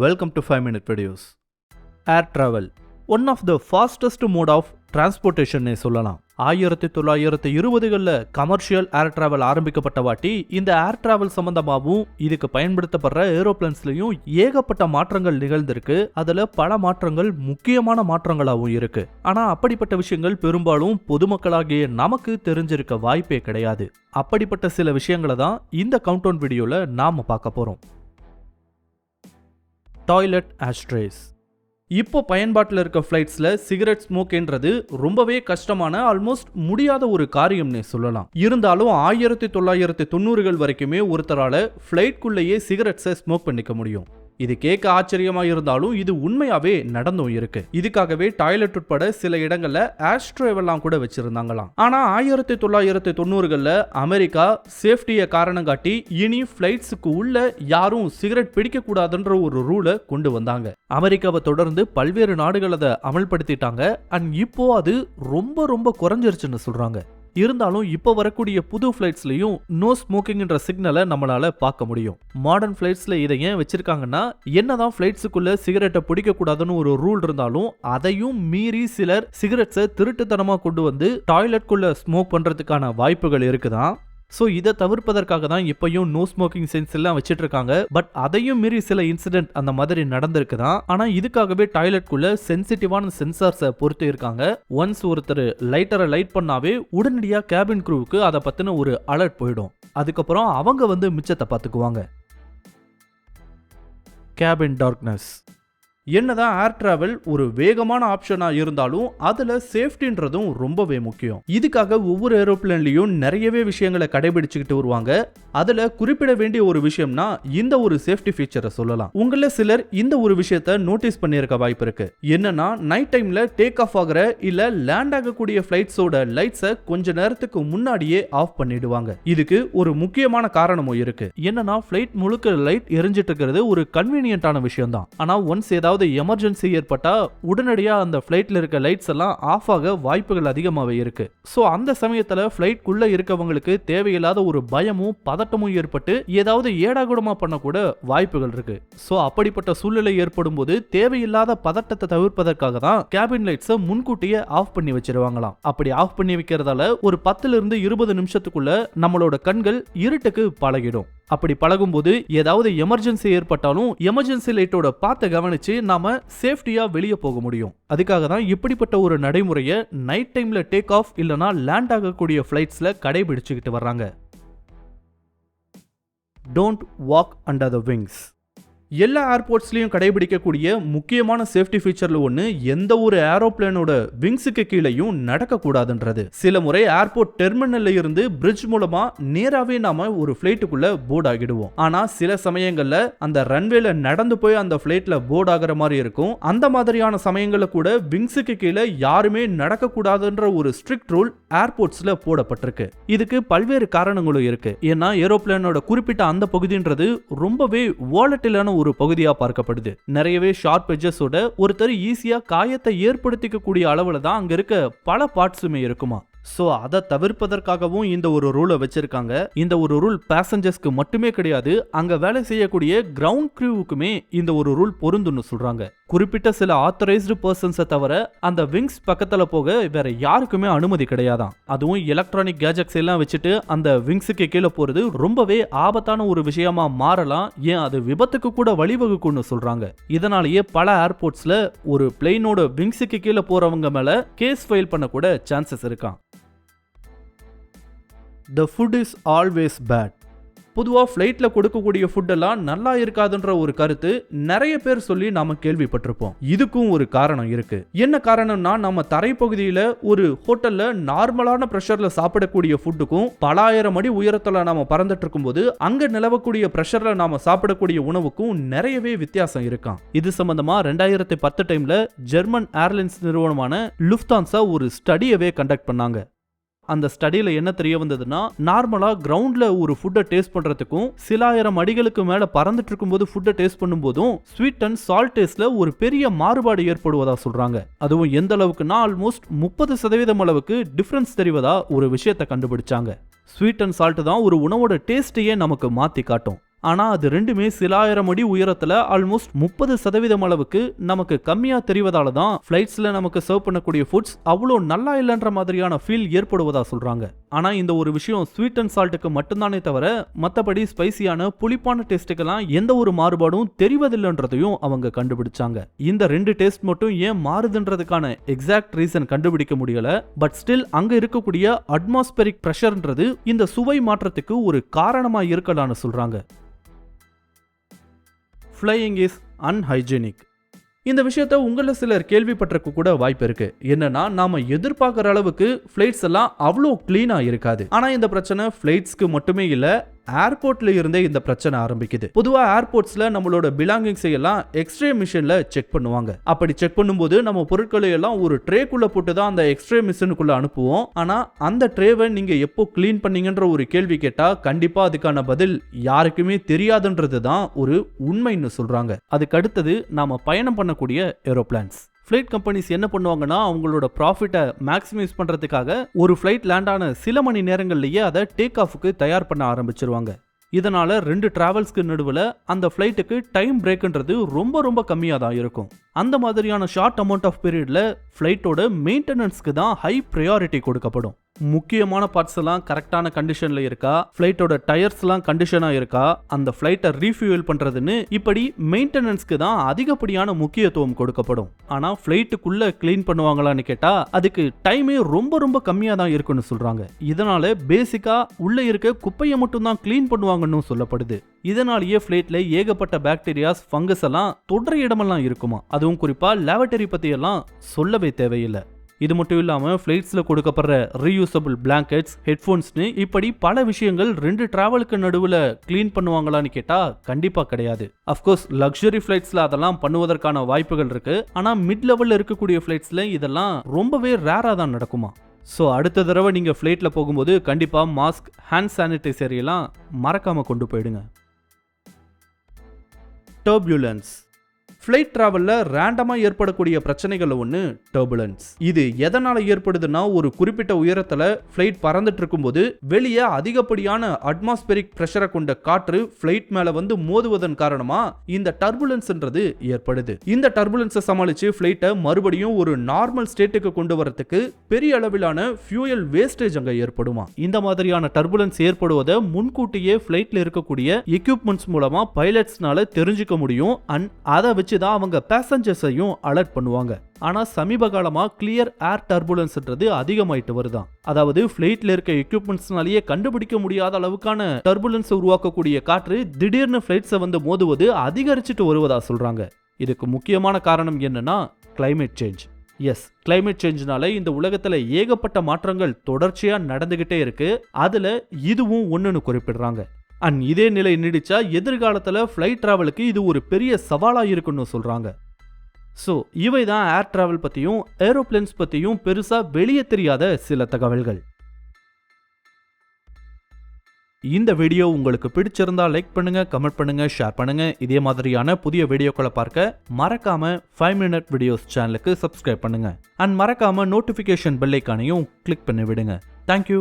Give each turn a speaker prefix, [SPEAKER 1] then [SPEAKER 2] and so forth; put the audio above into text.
[SPEAKER 1] Welcome to 5 Minute Videos. Air travel one of the fastest mode of டிரான்ஸ்போர்ட்டேஷன்னே சொல்லலாம். ஆயிரத்தி தொள்ளாயிரத்தி இருபதுகளில் commercial ஏர் travel ஆரம்பிக்கப்பட்ட வாட்டி இந்த ஏர் டிராவல் சம்பந்தமாகவும் இதுக்கு பயன்படுத்தப்படுற ஏரோப்ளேன்ஸ்லையும் ஏகப்பட்ட மாற்றங்கள் நிகழ்ந்திருக்கு. அதில் பல மாற்றங்கள் முக்கியமான மாற்றங்களாகவும் இருக்கு. ஆனால் அப்படிப்பட்ட விஷயங்கள் பெரும்பாலும் பொதுமக்களாகிய நமக்கு தெரிஞ்சிருக்க வாய்ப்பே கிடையாது. அப்படிப்பட்ட சில விஷயங்களை தான் இந்த கவுண்டவுன் வீடியோவில் நாம் பார்க்க போகிறோம் டாய்லெட் ஆஸ்ட்ரேஸ் இப்போ பயன்பாட்டில் இருக்க ஃப்ளைட்ஸில் சிகரெட் ஸ்மோக்ன்றது ரொம்பவே கஷ்டமான ஆல்மோஸ்ட் முடியாத ஒரு காரியம்னே சொல்லலாம். இருந்தாலும் ஆயிரத்தி தொள்ளாயிரத்தி தொண்ணூறுகள் வரைக்குமே ஒருத்தரால் ஃப்ளைட்குள்ளேயே சிகரெட்ஸை ஸ்மோக் பண்ணிக்க முடியும். இது கேட்க ஆச்சரியமா இருந்தாலும் இது உண்மையாவே நடந்தும் இருக்கு. இதுக்காகவே டாய்லெட் உட்பட சில இடங்கள்ல ஆஸ்ட்ரோவெல்லாம் கூட வச்சிருந்தாங்களாம். ஆனா ஆயிரத்தி தொள்ளாயிரத்தி தொண்ணூறுகள்ல அமெரிக்கா சேஃப்டியை காரணம் காட்டி இனி பிளைட்ஸுக்கு உள்ள யாரும் சிகரெட் பிடிக்க கூடாதுன்ற ஒரு ரூலை கொண்டு வந்தாங்க. அமெரிக்காவை தொடர்ந்து பல்வேறு நாடுகள் அதை அமல்படுத்திட்டாங்க. அண்ட் இப்போ அது ரொம்ப ரொம்ப குறைஞ்சிருச்சுன்னு சொல்றாங்க. இருந்தாலும் இப்போ வரக்கூடிய புது ஃப்ளைட்ஸ்லையும் நோ ஸ்மோக்கிங்ன்ற சிக்னலை நம்மளால பார்க்க முடியும். மாடர்ன் ஃப்ளைட்ஸில் இதை ஏன் வச்சிருக்காங்கன்னா என்னதான் ஃப்ளைட்ஸுக்குள்ள சிகரெட்டை பிடிக்க கூடாதுன்னு ஒரு ரூல் இருந்தாலும் அதையும் மீறி சிலர் சிகரெட்ஸை திருட்டுத்தனமாக கொண்டு வந்து டாய்லெட்குள்ள ஸ்மோக் பண்ணுறதுக்கான வாய்ப்புகள் இருக்குதான். ஸோ இதை தவிர்ப்பதற்காக தான் இப்பயும் நோ ஸ்மோக்கிங் சென்ஸ் எல்லாம் வச்சுட்டு இருக்காங்க பட் அதையும் மீறி சில இன்சிடென்ட் அந்த மாதிரி நடந்திருக்கு தான் ஆனால் இதுக்காகவே டாய்லெட்குள்ள சென்சிட்டிவான சென்சார்ஸை பொறுத்து இருக்காங்க. ஒன்ஸ் ஒருத்தர் லைட்டரை லைட் பண்ணாவே உடனடியாக கேபின் க்ரூவுக்கு அதை பற்றின ஒரு அலர்ட் போயிடும். அதுக்கப்புறம் அவங்க வந்து மிச்சத்தை பார்த்துக்குவாங்க. கேபின் டார்க்னஸ் என்னதான் ஏர் டிராவல் ஒரு வேகமான ஆப்ஷனாக இருந்தாலும் அதில் சேஃப்டின்றதும் ரொம்பவே முக்கியம். இதுக்காக ஒவ்வொரு ஏரோப்ளேன்லேயும் நிறையவே விஷயங்களை கடைபிடிச்சுக்கிட்டு வருவாங்க. அதில் குறிப்பிட வேண்டிய ஒரு விஷயம்னா இந்த ஒரு சேஃப்டி ஃபீச்சரை சொல்லலாம். உங்கள சிலர் இந்த ஒரு விஷயத்த நோட்டீஸ் பண்ணியிருக்க வாய்ப்பு இருக்கு. என்னன்னா நைட் டைம்ல டேக் ஆஃப் ஆகிற இல்ல லேண்ட் ஆகக்கூடிய ஃபிளைட்ஸோட லைட்ஸை கொஞ்ச நேரத்துக்கு முன்னாடியே ஆஃப் பண்ணிடுவாங்க. இதுக்கு ஒரு முக்கியமான காரணமும் இருக்கு. என்னன்னா ஃபிளைட் முழுக்க லைட் எரிஞ்சிட்டு இருக்கிறது ஒரு கன்வீனியன்டான விஷயம் தான் ஆனா ஒன்ஸ் ஏதாவது எமர்ஜென்சி ஏற்பட்டா உடனடியா அந்த ஃபிளைட்ல இருக்க லைட்ஸ் எல்லாம் ஆஃப் ஆக வாய்ப்புகள் அதிகமாகவே இருக்கு. ஸோ அந்த சமயத்துல ஃபிளைட்குள்ள இருக்கவங்களுக்கு தேவையில்லாத ஒரு பயமும் பதட்டமும் ஏற்பட்டு ஏதாவது ஏடாகுடமா பண்ணக்கூட வாய்ப்புகள் இருக்கு. ஸோ அப்படிப்பட்ட சூழ்நிலை ஏற்படும் போது தேவையில்லாத பதட்டத்தை தவிர்ப்பதற்காக தான் கேபின் லைட்ஸை முன்கூட்டியே ஆஃப் பண்ணி வச்சிருவாங்களாம். அப்படி ஆஃப் பண்ணி வைக்கிறதால ஒரு பத்துல இருந்து இருபது நிமிஷத்துக்குள்ள நம்மளோட கண்கள் இருட்டுக்கு பழகிடும். அப்படி பழகும்போது ஏதாவது எமர்ஜென்சி ஏற்பட்டாலும் எமர்ஜென்சி லைட்டோட பார்த்து கவனிச்சு நாம சேஃப்டியா வெளியே போக முடியும். அதுக்காக தான் இப்படிப்பட்ட ஒரு நடைமுறையை நைட் டைம்ல டேக் ஆஃப் இல்லனா லேண்ட் ஆகக்கூடிய ஃபிளைட்ஸ்ல கடைபிடிச்சுக்கிட்டு வர்றாங்க. Don't walk under the wings எல்லா ஏர்போர்ட்ஸ்லையும் கடைபிடிக்கக்கூடிய முக்கியமான சேஃப்டி ஃபீச்சர்ல ஒன்று எந்த ஒரு ஏரோப்ளேனோட விங்ஸுக்கு கீழேயும் நடக்கக்கூடாதுன்றது. சில முறை ஏர்போர்ட் டெர்மினல்ல இருந்து பிரிட்ஜ் மூலமா நேராகவே நாம ஒரு ஃபிளைட்டுக்குள்ள போர்ட் ஆகிடுவோம். ஆனா சில சமயங்கள்ல அந்த ரன்வேல நடந்து போய் அந்த ஃபிளைட்ல போர்ட் ஆகிற மாதிரி இருக்கும். அந்த மாதிரியான சமயங்களில் கூட விங்ஸுக்கு கீழே யாருமே நடக்கக்கூடாதுன்ற ஒரு ஸ்ட்ரிக்ட் ரூல் ஏர்போர்ட்ஸ்ல போடப்பட்டிருக்கு. இதுக்கு பல்வேறு காரணங்களும் இருக்கு. ஏன்னா ஏரோப்ளேனோட குறிப்பிட்ட அந்த பகுதின்றது ரொம்பவே வாலட்டிலான ஒரு பகுதியா பார்க்கப்படுது. நிறையவே ஷார்ப் எஜஸோட ஒருத்தர் ஈஸியா காயத்தை ஏற்படுத்திக்க அளவுல தான் அங்க இருக்க பல பார்ட்ஸுமே இருக்குமா. ஸோ அதை தவிர்ப்பதற்காகவும் இந்த ஒரு ரூலை வச்சிருக்காங்க. இந்த ஒரு ரூல் பேசஞ்சர்ஸ்க்கு மட்டுமே கிடையாது அங்க வேலை செய்யக்கூடிய கிரவுண்ட் க்ரூவுக்குமே இந்த ஒரு ரூல் பொருந்துன்னு சொல்றாங்க. குறிப்பிட்ட சில ஆத்தரைஸ்டு பர்சன்ஸை தவிர அந்த விங்ஸ் பக்கத்தில் போக வேற யாருக்குமே அனுமதி கிடையாதான். அதுவும் எலக்ட்ரானிக் கேஜெட்ஸ் எல்லாம் வச்சுட்டு அந்த விங்ஸுக்கு கீழே போகிறது ரொம்பவே ஆபத்தான ஒரு விஷயமா மாறலாம். ஏன் அது விபத்துக்கு கூட வழிவகுக்கும்னு சொல்கிறாங்க இதனாலேயே பல ஏர்போர்ட்ஸில் ஒரு பிளெயினோட விங்ஸுக்கு கீழே போகிறவங்க மேலே கேஸ் ஃபைல் பண்ணக்கூட சான்சஸ் இருக்கான் the food is always bad பொதுவாக ஃப்ளைட்டில் கொடுக்கக்கூடிய ஃபுட்டெல்லாம் நல்லா இருக்காதுன்ற ஒரு கருத்து நிறைய பேர் சொல்லி நாம கேள்விப்பட்டிருப்போம். இதுக்கும் ஒரு காரணம் இருக்கு. என்ன காரணம்னா நம்ம தரைப்பகுதியில் ஒரு ஹோட்டல்ல நார்மலான ப்ரெஷர்ல சாப்பிடக்கூடிய ஃபுட்டுக்கும் பல ஆயிரம் அடி உயரத்தில் நாம பறந்துட்டு இருக்கும்போது அங்க நிலவக்கூடிய ப்ரெஷர்ல நாம சாப்பிடக்கூடிய உணவுக்கும் நிறையவே வித்தியாசம் இருக்கான் இது சம்பந்தமா ரெண்டாயிரத்தி பத்து டைம்ல ஜெர்மன் ஏர்லைன்ஸ் நிறுவனமான லுஃப்தான்ஸாக ஒரு ஸ்டடியவே கண்டக்ட் பண்ணாங்க. அந்த ஸ்டடியில் என்ன தெரிய வந்ததுன்னா நார்மலாக கிரவுண்டில் ஒரு ஃபுட்டை டேஸ்ட் பண்ணுறதுக்கும் சிலாயிரம் அடிகளுக்கு மேலே பறந்துட்டு இருக்கும்போது ஃபுட்டை டேஸ்ட் பண்ணும்போதும் ஸ்வீட் அண்ட் சால்ட் டேஸ்ட்ல ஒரு பெரிய மாறுபாடு ஏற்படுவதா சொல்கிறாங்க அதுவும் எந்த அளவுக்குன்னா ஆல்மோஸ்ட் முப்பது சதவீதம் அளவுக்கு டிஃப்ரென்ஸ் தெரிவதா ஒரு விஷயத்தை கண்டுபிடிச்சாங்க. ஸ்வீட் அண்ட் சால்ட் தான் ஒரு உணவோட டேஸ்ட்டையே நமக்கு மாற்றி காட்டும். ஆனால் அது ரெண்டுமே சில ஆயிரம் அடி உயரத்தில் ஆல்மோஸ்ட் முப்பது சதவீதம் அளவுக்கு நமக்கு கம்மியாக தெரிவதால தான் ஃப்ளைட்ஸில் நமக்கு சர்வ் பண்ணக்கூடிய ஃபுட்ஸ் அவ்வளோ நல்லா இல்லைன்ற மாதிரியான ஃபீல் ஏற்படுவதாக சொல்கிறாங்க ஆனால் இந்த ஒரு விஷயம் ஸ்வீட் அண்ட் சால்ட்டுக்கு மட்டும்தானே தவிர மற்றபடி ஸ்பைசியான புளிப்பான டேஸ்ட்டுக்கெல்லாம் எந்த ஒரு மாறுபாடும் தெரிவதில்லைன்றதையும் அவங்க கண்டுபிடிச்சாங்க. இந்த ரெண்டு டேஸ்ட் மட்டும் ஏன் மாறுதுன்றதுக்கான எக்ஸாக்ட் ரீசன் கண்டுபிடிக்க முடியல. பட் ஸ்டில் அங்கே இருக்கக்கூடிய அட்மாஸ்பெரிக் ப்ரெஷர்ன்றது இந்த சுவை மாற்றத்துக்கு ஒரு காரணமாக இருக்கலாம்னு சொல்கிறாங்க ஃப்ளையிங் இஸ் அன்ஹைஜீனிக் இந்த விஷயத்த உங்களில் சிலர் கேள்விப்பட்டிருக்க கூட வாய்ப்பு இருக்கு. என்னன்னா நாம எதிர்பார்க்குற அளவுக்கு ஃப்ளைட்ஸ் எல்லாம் அவ்வளோ கிளீனாக இருக்காது. ஆனால் இந்த பிரச்சனை ஃப்ளைட்ஸ்க்கு மட்டுமே இல்லை ஏர்போர்ட்ல இருந்தே இந்த பிரச்சனை ஆரம்பிக்குது. பொதுவா ஏர்போர்ட்ஸ்ல நம்மளோட பிலாங்கிங்ஸ் எல்லாம் எக்ஸ்ரே மிஷின்ல செக் பண்ணுவாங்க. அப்படி செக் பண்ணும்போது நம்ம பொருட்களை எல்லாம் ஒரு ட்ரேக்குள்ள போட்டு தான் அந்த எக்ஸ்ரே மிஷினுக்குள்ள அனுப்புவோம். ஆனா அந்த ட்ரேவை நீங்க எப்போ க்ளீன் பண்ணீங்கன்ற ஒரு கேள்வி கேட்டா கண்டிப்பா அதுக்கான பதில் யாருக்குமே தெரியாதுன்றது தான் ஒரு உண்மைன்னு சொல்றாங்க. அதுக்கு அடுத்தது நாம பயணம் பண்ணக்கூடிய ஏரோப்ளான்ஸ் ஃப்ளைட் கம்பெனிஸ் என்ன பண்ணுவாங்கன்னா அவங்களோட ப்ராஃபிட்டை மேக்ஸிமைஸ் பண்ணுறதுக்காக ஒரு ஃப்ளைட் லேண்ட் ஆன சில மணி நேரங்கள்லேயே அதை டேக் ஆஃபுக்கு தயார் பண்ண ஆரம்பிச்சிருவாங்க. இதனால் ரெண்டு டிராவல்ஸ்க்கு நடுவில் அந்த ஃப்ளைட்டுக்கு டைம் பிரேக்குன்றது ரொம்ப ரொம்ப கம்மியாக தான் இருக்கும். அந்த மாதிரியான ஷார்ட் அமௌண்ட் ஆஃப் பீரியடில் ஃப்ளைட்டோட மெயின்டெனன்ஸ்க்கு தான் ஹை ப்ரையாரிட்டி கொடுக்கப்படும். முக்கியமான பார்ட்ஸ் எல்லாம் கரெக்டான கண்டிஷன்ல இருக்கா? ஃப்ளைட்டோட டயர்ஸ்லாம் கண்டிஷனா இருக்கா? அந்த ஃப்ளைட்டை ரீஃபியூல் பண்றதுன்னு இப்படி மெயின்டெனன்ஸ்க்கு தான் அதிகப்படியான முக்கியத்துவம் கொடுக்கப்படும். ஆனா ஃப்ளைட்டுக்குள்ளே க்ளீன் பண்ணுவாங்களான்னு கேட்டா அதுக்கு டைமே ரொம்ப ரொம்ப கம்மியா தான் இருக்குன்னு சொல்றாங்க. இதனால பேசிக்கா உள்ள இருக்க குப்பையை மட்டும் தான் க்ளீன் பண்ணுவாங்கன்னு சொல்லப்படுது. இதனாலேயே ஃப்ளைட்டில் ஏகப்பட்ட பாக்டீரியாஸ் ஃபங்கஸ் எல்லாம் தொடர் இடமெல்லாம் இருக்குமா? அதுவும் குறிப்பா லேவட்டரி பத்தி எல்லாம் சொல்லவே தேவையில்லை. இது மட்டும் இல்லாமல் ஃப்ளைட்ஸில் கொடுக்கப்படுற ரீயூசபிள் பிளாங்கெட்ஸ் ஹெட்ஃபோன்ஸ்னு இப்படி பல விஷயங்கள் ரெண்டு டிராவலுக்கு நடுவில் க்ளீன் பண்ணுவாங்களான்னு கேட்டால் கண்டிப்பாக கிடையாது. அஃப்கோர்ஸ் லக்ஸரி ஃப்ளைட்ஸில் அதெல்லாம் பண்ணுவதற்கான வாய்ப்புகள் இருக்குது ஆனால் மிட் லெவலில் இருக்கக்கூடிய ஃப்ளைட்ஸில் இதெல்லாம் ரொம்பவே ரேராக தான் நடக்குமா? ஸோ அடுத்த தடவை நீங்கள் ஃப்ளைட்டில் போகும்போது கண்டிப்பாக மாஸ்க் ஹேண்ட் சானிடைசர் எல்லாம் மறக்காமல் கொண்டு போயிடுங்க. டர்புலன்ஸ் ஃப்ளைட் டிராவலில் ரேண்டமாக ஏற்படக்கூடிய பிரச்சனைகள் ஒன்று டர்புலன்ஸ் இது எதனால் ஏற்படுதுன்னா ஒரு குறிப்பிட்ட உயரத்தில் ஃப்ளைட் பறந்துட்டு இருக்கும்போது வெளியே அதிகப்படியான அட்மாஸ்பெரிக் ப்ரெஷரை கொண்ட காற்று ஃப்ளைட் மேலே வந்து மோதுவதன் காரணமாக இந்த டர்புலன்ஸ்ன்றது ஏற்படுது. இந்த டர்புலன்ஸை சமாளித்து ஃப்ளைட்டை மறுபடியும் ஒரு நார்மல் ஸ்டேட்டுக்கு கொண்டு வரத்துக்கு பெரிய அளவிலான ஃபியூயல் வேஸ்டேஜ் அங்கே ஏற்படுமா? இந்த மாதிரியான டர்புலன்ஸ் ஏற்படுவதை முன்கூட்டியே ஃப்ளைட்டில் இருக்கக்கூடிய எக்யூப்மெண்ட்ஸ் மூலமாக பைலட்ஸ்னால தெரிஞ்சுக்க முடியும். அண்ட் அதை வச்சு தான் அவங்க பேசஞ்சர்ஸையும் அலர்ட் பண்ணுவாங்க. ஆனா சமீப காலமாக கிளியர் ஏர் டர்புலன்ஸ்ன்றது அதிகமாயிட்டு வருதான். அதாவது ஃப்ளைட்டில் இருக்க எக்யூப்மெண்ட்ஸ்னாலேயே கண்டுபிடிக்க முடியாத அளவுக்கான டர்புலன்ஸ் உருவாக்கக்கூடிய காற்று திடீர்னு ஃப்ளைட்ஸை வந்து மோதுவது அதிகரிச்சுட்டு வருவதா சொல்றாங்க. இதுக்கு முக்கியமான காரணம் என்னன்னா கிளைமேட் சேஞ்ச் எஸ் கிளைமேட் சேஞ்ச்னால இந்த உலகத்துல ஏகப்பட்ட மாற்றங்கள் தொடர்ச்சியா நடந்துகிட்டே இருக்கு. அதுல இதுவும் ஒன்றுன்னு குறிப்பிடுறாங்க. அண்ட் இதே நிலை நீடிச்சா எதிர்காலத்தில் ஃப்ளைட் ட்ராவலுக்கு இது ஒரு பெரிய சவாலாக இருக்குன்னு சொல்கிறாங்க ஸோ இவை தான் ஏர் ட்ராவல் பற்றியும் ஏரோப்ளேன்ஸ் பற்றியும் பெருசாக வெளியே தெரியாத சில தகவல்கள். இந்த வீடியோ உங்களுக்கு பிடிச்சிருந்தா லைக் பண்ணுங்கள் கமெண்ட் பண்ணுங்கள் ஷேர் பண்ணுங்கள் இதே மாதிரியான புதிய வீடியோக்களை பார்க்க மறக்காமல் ஃபைவ் மினிட் வீடியோஸ் சேனலுக்கு சப்ஸ்கிரைப் பண்ணுங்கள் அண்ட் மறக்காமல் நோட்டிஃபிகேஷன் பெல்லைக்கானையும் கிளிக் பண்ணி விடுங்க தேங்க்யூ